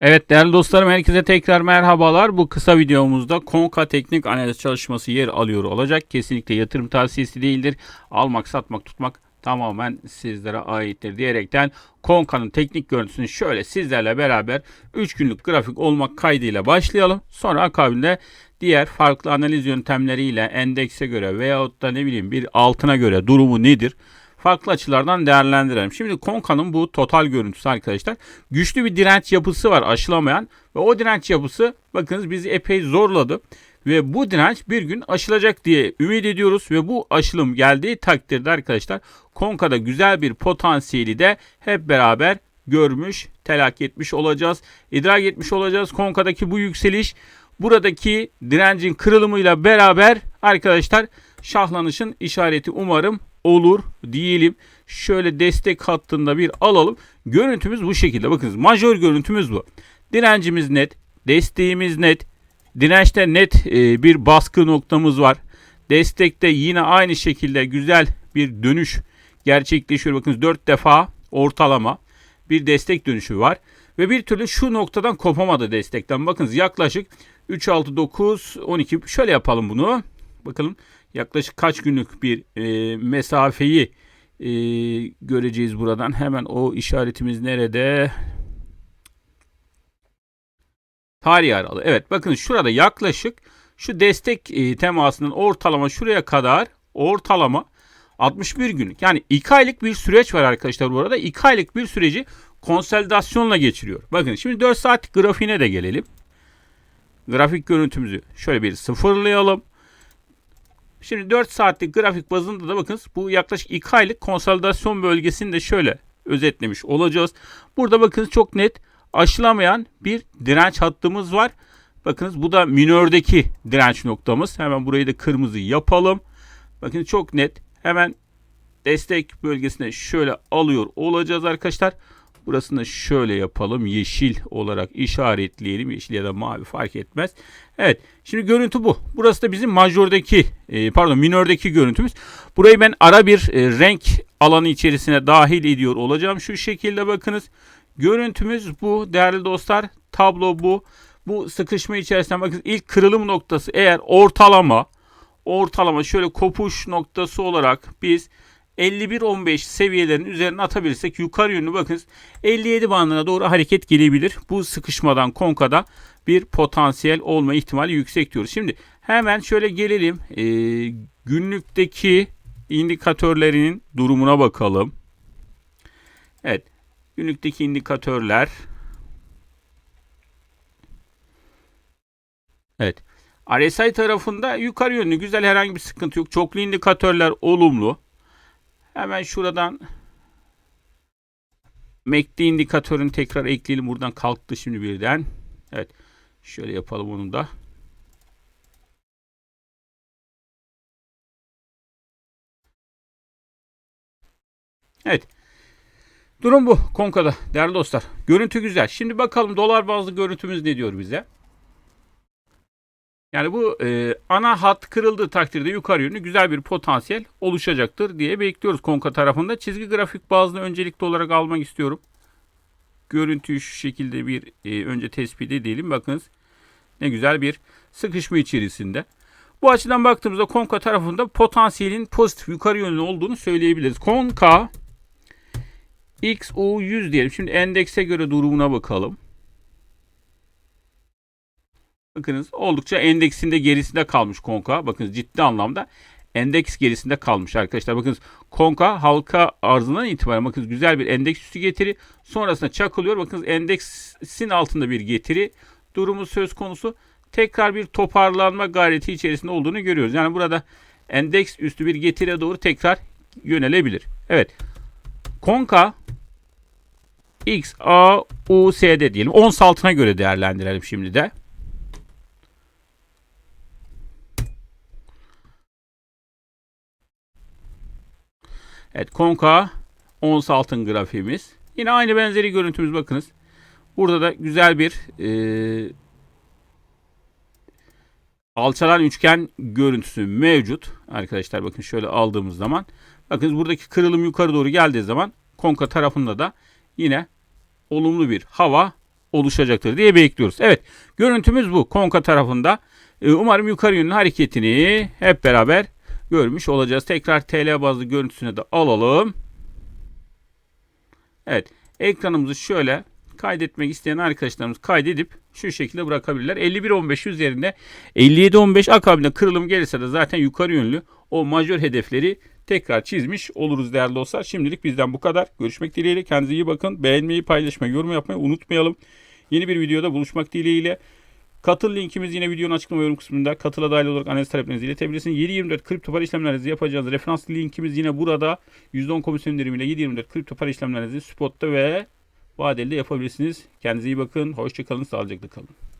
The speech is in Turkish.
Evet değerli dostlarım herkese tekrar merhabalar. Bu kısa videomuzda Konka teknik analiz çalışması yer alıyor olacak. Kesinlikle yatırım tavsiyesi değildir. Almak, satmak, tutmak tamamen sizlere aittir diyerekten Konka'nın teknik görüntüsünü şöyle sizlerle beraber 3 günlük grafik olmak kaydıyla başlayalım. Sonra akabinde diğer farklı analiz yöntemleriyle endekse göre veyahut da ne bileyim bir altına göre durumu nedir? Farklı açılardan değerlendirelim. Şimdi Konka'nın bu total görüntüsü arkadaşlar güçlü bir direnç yapısı var aşılamayan ve o direnç yapısı bakınız bizi epey zorladı. Ve bu direnç bir gün aşılacak diye ümit ediyoruz ve bu aşılım geldiği takdirde arkadaşlar Konka'da güzel bir potansiyeli de hep beraber görmüş, telakki etmiş olacağız. İdrak etmiş olacağız. Konka'daki bu yükseliş buradaki direncin kırılımıyla beraber arkadaşlar şahlanışın işareti umarım olur diyelim. Şöyle destek hattında bir alalım. Görüntümüz bu şekilde. Bakınız majör görüntümüz bu. Direncimiz net. Desteğimiz net. Dirençte net e, bir baskı noktamız var. Destekte yine aynı şekilde güzel bir dönüş gerçekleşiyor. Bakınız 4 defa ortalama bir destek dönüşü var. Ve bir türlü şu noktadan kopamadı destekten. Bakınız yaklaşık 3, 6, 9, 12 şöyle yapalım bunu. Bakalım yaklaşık kaç günlük bir e, mesafeyi e, göreceğiz buradan. Hemen o işaretimiz nerede? Tarih aralığı. Evet bakın şurada yaklaşık şu destek e, temasının ortalama şuraya kadar ortalama 61 günlük. Yani 2 aylık bir süreç var arkadaşlar bu arada. 2 aylık bir süreci konsolidasyonla geçiriyor. Bakın şimdi 4 saat grafiğine de gelelim. Grafik görüntümüzü şöyle bir sıfırlayalım. Şimdi 4 saatlik grafik bazında da bakın bu yaklaşık 2 aylık konsolidasyon bölgesini de şöyle özetlemiş olacağız. Burada bakın çok net aşılamayan bir direnç hattımız var. Bakınız bu da minördeki direnç noktamız. Hemen burayı da kırmızı yapalım. Bakın çok net. Hemen destek bölgesine şöyle alıyor olacağız arkadaşlar. Burasını şöyle yapalım. Yeşil olarak işaretleyelim. Yeşil ya da mavi fark etmez. Evet. Şimdi görüntü bu. Burası da bizim majördeki e, pardon minördeki görüntümüz. Burayı ben ara bir e, renk alanı içerisine dahil ediyor olacağım. Şu şekilde bakınız. Görüntümüz bu değerli dostlar. Tablo bu. Bu sıkışma içerisinde bakın ilk kırılım noktası eğer ortalama ortalama şöyle kopuş noktası olarak biz 51-15 seviyelerin üzerine atabilirsek yukarı yönlü bakın 57 bandına doğru hareket gelebilir. Bu sıkışmadan konkada bir potansiyel olma ihtimali yüksek diyoruz. Şimdi hemen şöyle gelelim. E, günlükteki indikatörlerinin durumuna bakalım. Evet. Günlükteki indikatörler. Evet. RSI tarafında yukarı yönlü güzel herhangi bir sıkıntı yok. Çoklu indikatörler olumlu. Hemen şuradan MACD indikatörünü tekrar ekleyelim. Buradan kalktı şimdi birden. Evet. Şöyle yapalım onu da. Evet. Durum bu Konka'da değerli dostlar. Görüntü güzel. Şimdi bakalım dolar bazlı görüntümüz ne diyor bize? Yani bu e, ana hat kırıldığı takdirde yukarı yönlü güzel bir potansiyel oluşacaktır diye bekliyoruz Konka tarafında. Çizgi grafik bazlı öncelikli olarak almak istiyorum. Görüntüyü şu şekilde bir e, önce tespit edelim. Bakınız ne güzel bir sıkışma içerisinde. Bu açıdan baktığımızda Konka tarafında potansiyelin pozitif yukarı yönlü olduğunu söyleyebiliriz. Konka XU100 diyelim. Şimdi endekse göre durumuna bakalım. Bakınız oldukça endeksinde gerisinde kalmış Konka. Bakınız ciddi anlamda endeks gerisinde kalmış arkadaşlar. Bakınız Konka halka arzından itibaren bakınız güzel bir endeks üstü getiri. Sonrasında çakılıyor. Bakınız endeksin altında bir getiri durumu söz konusu. Tekrar bir toparlanma gayreti içerisinde olduğunu görüyoruz. Yani burada endeks üstü bir getiriye doğru tekrar yönelebilir. Evet. Konka X, A, U, S'de diyelim. Ons altına göre değerlendirelim şimdi de. Evet konka ons altın grafiğimiz. Yine aynı benzeri görüntümüz bakınız. Burada da güzel bir e, alçalan üçgen görüntüsü mevcut. Arkadaşlar bakın şöyle aldığımız zaman. Bakın buradaki kırılım yukarı doğru geldiği zaman konka tarafında da yine olumlu bir hava oluşacaktır diye bekliyoruz. Evet görüntümüz bu konka tarafında. Ee, umarım yukarı yönlü hareketini hep beraber görmüş olacağız. Tekrar TL bazlı görüntüsüne de alalım. Evet ekranımızı şöyle kaydetmek isteyen arkadaşlarımız kaydedip şu şekilde bırakabilirler. 51.15 üzerinde 57.15 akabinde kırılım gelirse de zaten yukarı yönlü o majör hedefleri tekrar çizmiş oluruz değerli dostlar. Şimdilik bizden bu kadar. Görüşmek dileğiyle. Kendinize iyi bakın. Beğenmeyi, paylaşmayı, yorum yapmayı unutmayalım. Yeni bir videoda buluşmak dileğiyle. Katıl linkimiz yine videonun açıklama yorum kısmında. Katıla dahil olarak analiz taleplerinizi iletebilirsiniz. 7.24 kripto para işlemlerinizi yapacağınız referans linkimiz yine burada. %10 komisyon indirimiyle 7.24 kripto para işlemlerinizi spotta ve vadeli de yapabilirsiniz. Kendinize iyi bakın. Hoşçakalın. Sağlıcakla kalın.